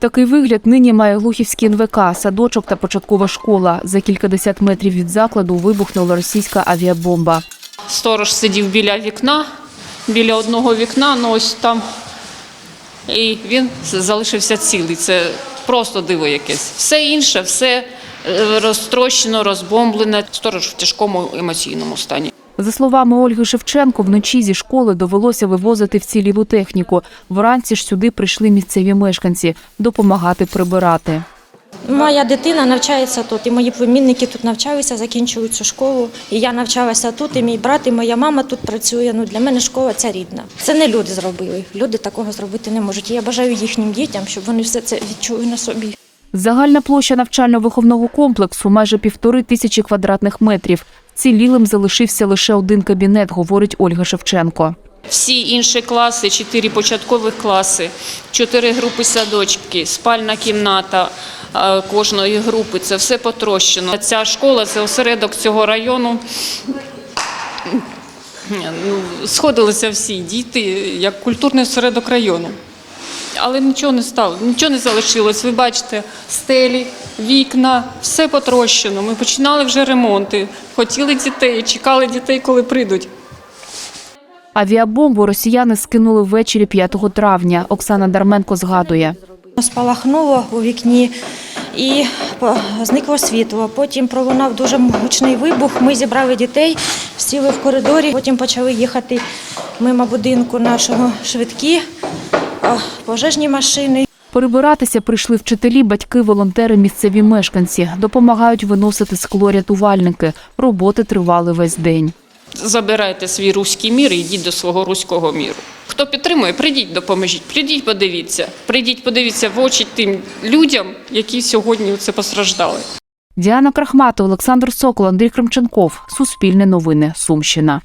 Такий вигляд нині має Глухівський НВК, садочок та початкова школа. За кількадесят метрів від закладу вибухнула російська авіабомба. Сторож сидів біля вікна, біля одного вікна, ну ось там. І він залишився цілий. Це просто диво якесь. Все інше, все е, розтрощено, розбомблене. Сторож в тяжкому емоційному стані. За словами Ольги Шевченко, вночі зі школи довелося вивозити вцілілу техніку. Вранці ж сюди прийшли місцеві мешканці допомагати прибирати. Моя дитина навчається тут, і мої племінники тут навчаються, закінчують цю школу. І я навчалася тут, і мій брат, і моя мама тут працює. Ну для мене школа це рідна. Це не люди зробили. Люди такого зробити не можуть. І я бажаю їхнім дітям, щоб вони все це відчули на собі. Загальна площа навчально-виховного комплексу майже півтори тисячі квадратних метрів. Цілілим залишився лише один кабінет, говорить Ольга Шевченко. Всі інші класи, чотири початкових класи, чотири групи садочки, спальна кімната е, кожної групи. Це все потрощено. Ця школа це осередок цього району. Ну, Сходилися всі діти як культурний осередок району. Але нічого не стало, нічого не залишилось. Ви бачите, стелі, вікна, все потрощено. Ми починали вже ремонти, хотіли дітей, чекали дітей, коли прийдуть. Авіабомбу росіяни скинули ввечері 5 травня. Оксана Дарменко згадує. Спалахнуло у вікні і зникло світло. Потім пролунав дуже гучний вибух. Ми зібрали дітей, сіли в коридорі. Потім почали їхати мимо будинку нашого швидкі, пожежні машини. Перебиратися прийшли вчителі, батьки, волонтери, місцеві мешканці. Допомагають виносити скло рятувальники. Роботи тривали весь день. Забирайте свій руський мір і йдіть до свого руського міру. Хто підтримує, прийдіть, допоможіть, прийдіть, подивіться. Прийдіть, подивіться в очі тим людям, які сьогодні це постраждали. Діана Крахматова, Олександр Сокол, Андрій Кремченков. Суспільне новини. Сумщина.